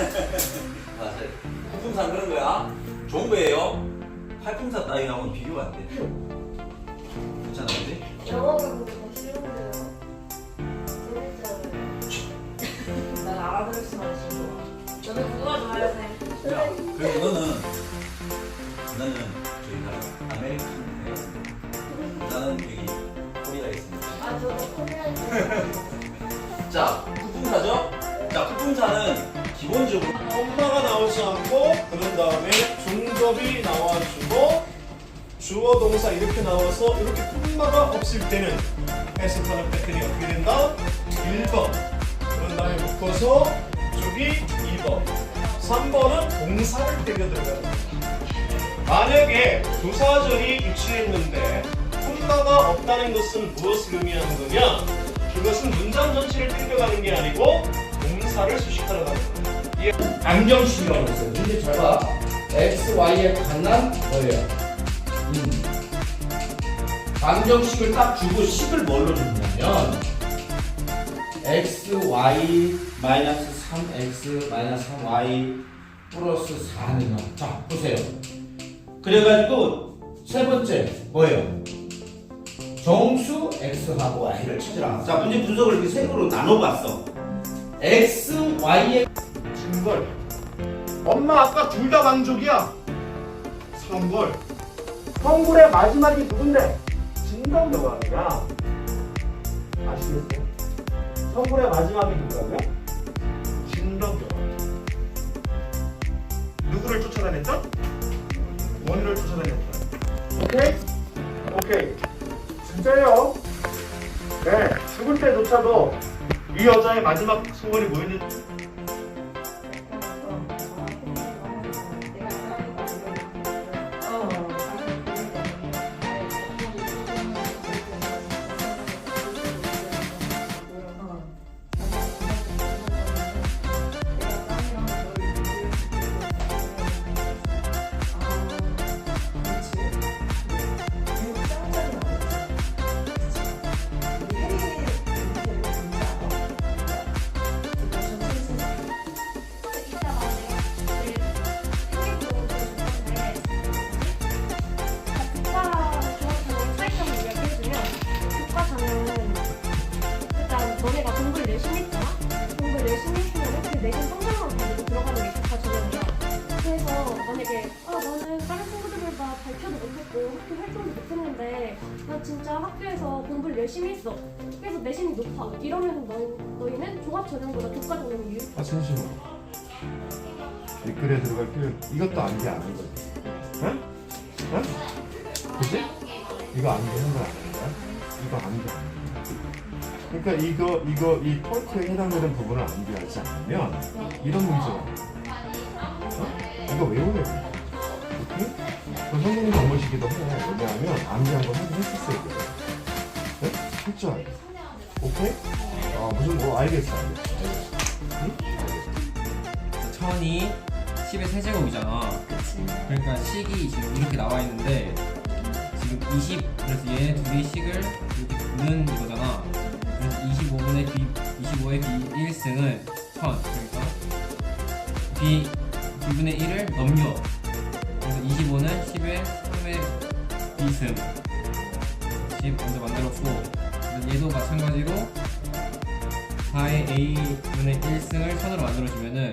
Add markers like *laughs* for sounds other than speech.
맞아요. 후풍산 그런 거야. 좋은 거예요. 팔풍사 따위하고는 비교가 안 돼. 괜찮아, 그지? 영어 공부 더 싫은데요. 재밌잖아요. 난 알아들을 수만 있어. 저는 국어가 좋아요, 쌤. 야, 그리고 너는 너는 저기 가 아메리칸이네. 나는 여기 코리아에 있습니다. 아, 저도 코리아에 *laughs* 자, 후풍사죠? 자, 후풍사는 기본적으로 엄마가 나오지 않고 그런 다음에 중접이 나와주고 주어 동사 이렇게 나와서 이렇게 콤마가 없을 때는 해석하는 패턴이 어떻게 된다? 1번 그런 다음에 묶어서 저기 2번 3번은 동사를 때려 들어가는 거야 만약에 부사절이 위치했는데 콤마가 없다는 것은 무엇을 의미하는 거냐? 그것은 문장 전체를 땡겨가는 게 아니고 동사를 수식하러 가는 거 야 안경식이라고 했어요. 근데 잘 봐. X, Y에 관한 뭐예요? 음. 안경식을 딱 주고 식을 뭘로 줬냐면 X, Y 마이너스 3X 마이너스 3Y 플러스 4는 자 보세요. 그래가지고 세 번째 뭐예요? 정수 X하고 Y를 찾으라. 자 문제 분석을 이렇게 세 개로 나눠봤어. X, Y의 진걸 엄마 아까 둘다 만족이야 3걸 성불의 마지막이 누군데? 진덕여가 아니라 아시겠어요? 성불의 마지막이 누구라고요? 진덕여가 누구를 쫓아다녔죠? 원희를 쫓아다녔죠 오케이? 오케이 진짜예요 네 죽을 때조차도 이 여자의 마지막 소원이 뭐였는지 내신 성적만 가지고 들어가는 게 전형이야. 그래서 만약에 아 나는 다른 친구들보다 발표도 못했고 학교 활동도 못했는데 나 진짜 학교에서 공부를 열심히 했어. 그래서 내신이 높아. 이러면 너, 너희는 종합 전형보다 교과 전형이 유익해. 아 잠시만 댓글에 들어갈 필요 이것도 안돼 아는 거지 응? 응? 그지? 이거 안 되는 건 아는 거야? 이거 안돼 그러니까 이거 이거 이 포인트에 해당되는 부분을 암기하지 않으면 이런 문제가 어? 이거 외우면 돼 오케이? 그 선생님 업무시기도 해 왜냐하면 암기한 거 확인 했었어야 돼 네? 철저하게 오케이? 아 무슨 뭐 알겠어 알겠어 알겠어 천이 10의 세제곱이잖아. 그러니까 식이 지금 이렇게 나와 있는데 지금 20 그래서 얘네 둘이 식을 이렇게 부는 이거잖아. 그래서 25분의 b 25의 b 1승은 1000 그러니까 b b분의 1을 넘겨. 그래서 25는 10의 3의 b승 10 먼저 만들었고 얘도 마찬가지로 4의 a분의 1승을 1000으로 만들어주면은